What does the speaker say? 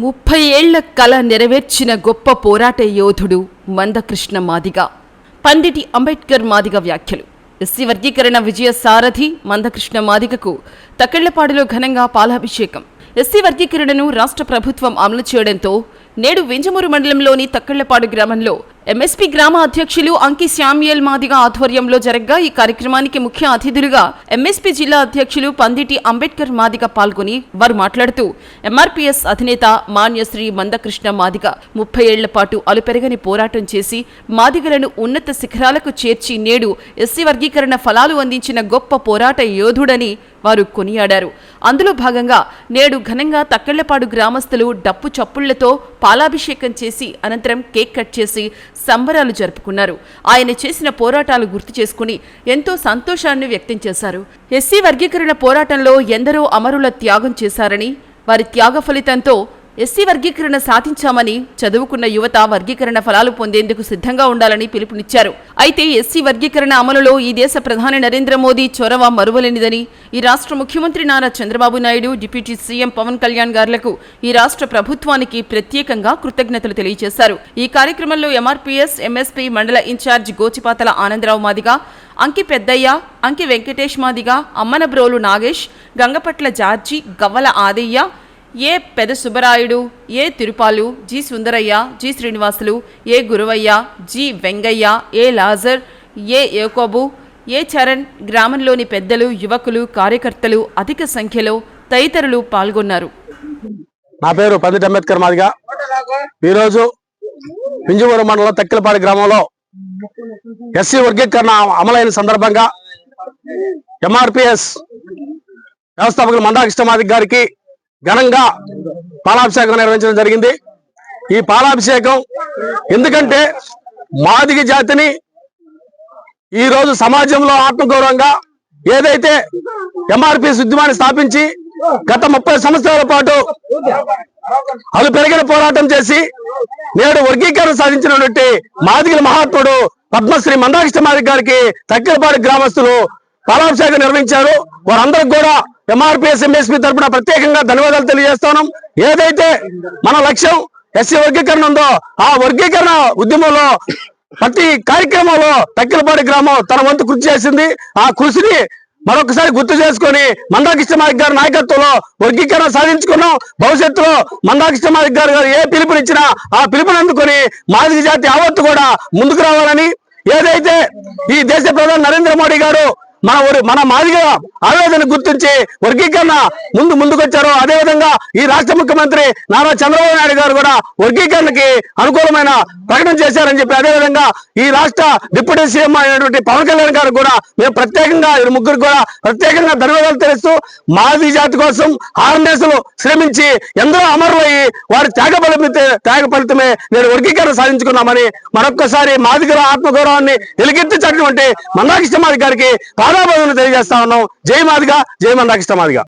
ముప్పై ఏళ్ళ కళ నెరవేర్చిన గొప్ప పోరాట యోధుడు మందకృష్ణ మాదిగ. పండిటి అంబేద్కర్ మాదిగ వ్యాఖ్యలు. ఎస్సీ వర్గీకరణ విజయ సారథి మందకృష్ణ మాదిగకు తక్కెళ్ళపాడులో ఘనంగా పాలాభిషేకం. ఎస్సీ వర్గీకరణను రాష్ట్ర ప్రభుత్వం అమలు చేయడంతో నేడు వింజమూరు మండలంలోని తక్కెళ్ళపాడు గ్రామంలో ఎంఎస్పీ గ్రామ అధ్యక్షులు అంకి శామ్యుయల్ మాదిగ ఆధ్వర్యంలో జరగ్గా ఈ కార్యక్రమానికి ముఖ్య అతిథులుగా ఎంఎస్పీ జిల్లా అధ్యక్షులు పందిటి అంబేద్కర్ మాదిగ పాల్గొని వారు మాట్లాడుతూ ఎంఆర్పీఎస్ అధినేత మాన్యశ్రీ మందకృష్ణ మాదిగ ముప్పై ఏళ్ళ పాటు అలుపెరగని పోరాటం చేసి మాదిగలను ఉన్నత శిఖరాలకు చేర్చి నేడు ఎస్సీ వర్గీకరణ ఫలాలు అందించిన గొప్ప పోరాట యోధుడని వారు కొనియాడారు. అందులో భాగంగా నేడు ఘనంగా తక్కెళ్ళపాడు గ్రామస్తులు డప్పు చప్పుళ్ళతో పాలాభిషేకం చేసి అనంతరం కేక్ కట్ చేసి సంబరాలు జరుపుకున్నారు. ఆయన చేసిన పోరాటాలు గుర్తు చేసుకుని ఎంతో సంతోషాన్ని వ్యక్తం చేశారు. ఎస్సీ వర్గీకరణ పోరాటంలో ఎందరో అమరుల త్యాగం చేశారని వారి త్యాగ ఫలితంతో ఎస్సీ వర్గీకరణ సాధించామని చదువుకున్న యువత వర్గీకరణ ఫలాలు పొందేందుకు సిద్ధంగా ఉండాలని పిలుపునిచ్చారు. అయితే ఎస్సీ వర్గీకరణ అమలులో ఈ దేశ ప్రధాని నరేంద్ర మోదీ చొరవ మరువలేనిదని ఈ రాష్ట్ర ముఖ్యమంత్రి నారా చంద్రబాబు నాయుడు డిప్యూటీ సీఎం పవన్ కళ్యాణ్ గారులకు ఈ రాష్ట్ర ప్రభుత్వానికి ప్రత్యేకంగా కృతజ్ఞతలు తెలియజేశారు. ఈ కార్యక్రమంలో ఎంఆర్పీఎస్ ఎంఎస్పీ మండల in charge Gochipatala Anandarao Madiga Anki Peddaiah Anki Venkatesh Madiga Ammanabrolu Nagesh Gangapatla George Gavvala Adaiah A Peda Subbarayudu A Tirupalu G Sundaraiah G Srinivasulu A Guruvaiah G Vengaiah A Lazar A Ekobu A Charan గ్రామంలోని పెద్దలు యువకులు కార్యకర్తలు అధిక సంఖ్యలో తదితరులు పాల్గొన్నారు. నా పేరు పందిటి అంబేద్కర్ మాదిగా. ఈరోజు పింజమూరు మండలం తక్కిలపాడి గ్రామంలో ఎస్సీ వర్గీకరణ అమలైన సందర్భంగా ఎంఆర్పిఎస్ వ్యవస్థాపకులు మందాకృష్ణ మాదిక్ గారికి ఘనంగా పాలాభిషేకం నిర్వహించడం జరిగింది. ఈ పాలాభిషేకం ఎందుకంటే మాదిగ జాతిని ఈ రోజు సమాజంలో ఆత్మగౌరవంగా ఏదైతే ఎంఆర్పి ఉద్యమాన్ని స్థాపించి గత ముప్పై సంవత్సరాల పాటు అలు పెరిగిన పోరాటం చేసి నేడు వర్గీకరణ సాధించినటువంటి మాదిగల మహాత్ముడు పద్మశ్రీ మందాకృష్ణ మాదిక్ గారికి తక్కిలపాడి గ్రామస్తులు పాలాభిషేకం నిర్వహించారు. వారందరికి కూడా ఎంఆర్పిఎస్ ఎంఎస్పీ తరపున ప్రత్యేకంగా ధన్యవాదాలు తెలియజేస్తున్నాం. ఏదైతే మన లక్ష్యం ఎస్సీ వర్గీకరణ ఉందో ఆ వర్గీకరణ ఉద్యమంలో ప్రతి కార్యక్రమంలో తక్కిలపాడి గ్రామం తన వంతు కృషి చేసింది. ఆ కృషిని మరొకసారి గుర్తు చేసుకొని మందాకృష్ణ మాదిక్ గారి నాయకత్వంలో వర్గీకరణ సాధించుకున్నాం. భవిష్యత్తులో మందాకృష్ణ మాదిక్ గారు గారు ఏ పిలుపునిచ్చినా ఆ పిలుపుని అందుకొని మాదిక జాతి యావత్తు కూడా ముందుకు రావాలని. ఏదైతే ఈ దేశ ప్రధాని నరేంద్ర మోడీ గారు మన ఊరి- మన మాదిగ ఆవేదన గుర్తించి వర్గీకరణ ముందు ముందుకొచ్చారో. అదే విధంగా ఈ రాష్ట్ర ముఖ్యమంత్రి నారా చంద్రబాబు నాయుడు గారు కూడా వర్గీకరణకి అనుకూలమైన ప్రకటన చేశారని చెప్పి అదే విధంగా ఈ రాష్ట్ర డిప్యూటీ సీఎం అయినటువంటి పవన్ కళ్యాణ్ గారు కూడా మేము ప్రత్యేకంగా ఈ ముగ్గురు కూడా ప్రత్యేకంగా ధన్యవాదాలు తెలుస్తూ మాది జాతి కోసం ఆర్ఎన్ఎస్లు శ్రమించి ఎందరో అమరులయ్యి వారి త్యాగ ఫలితే త్యాగ ఫలితమే నేను వర్గీకరణ సాధించుకున్నామని మరొక్కసారి మాదిగల ఆత్మగౌరవాన్ని వెలిగెత్తించినటువంటి మందాకృష్ణ మాది గారికి పాదాభాగం తెలియజేస్తా ఉన్నాం. జై మాదిగా జై మందాకృష్ణ మాదిగా.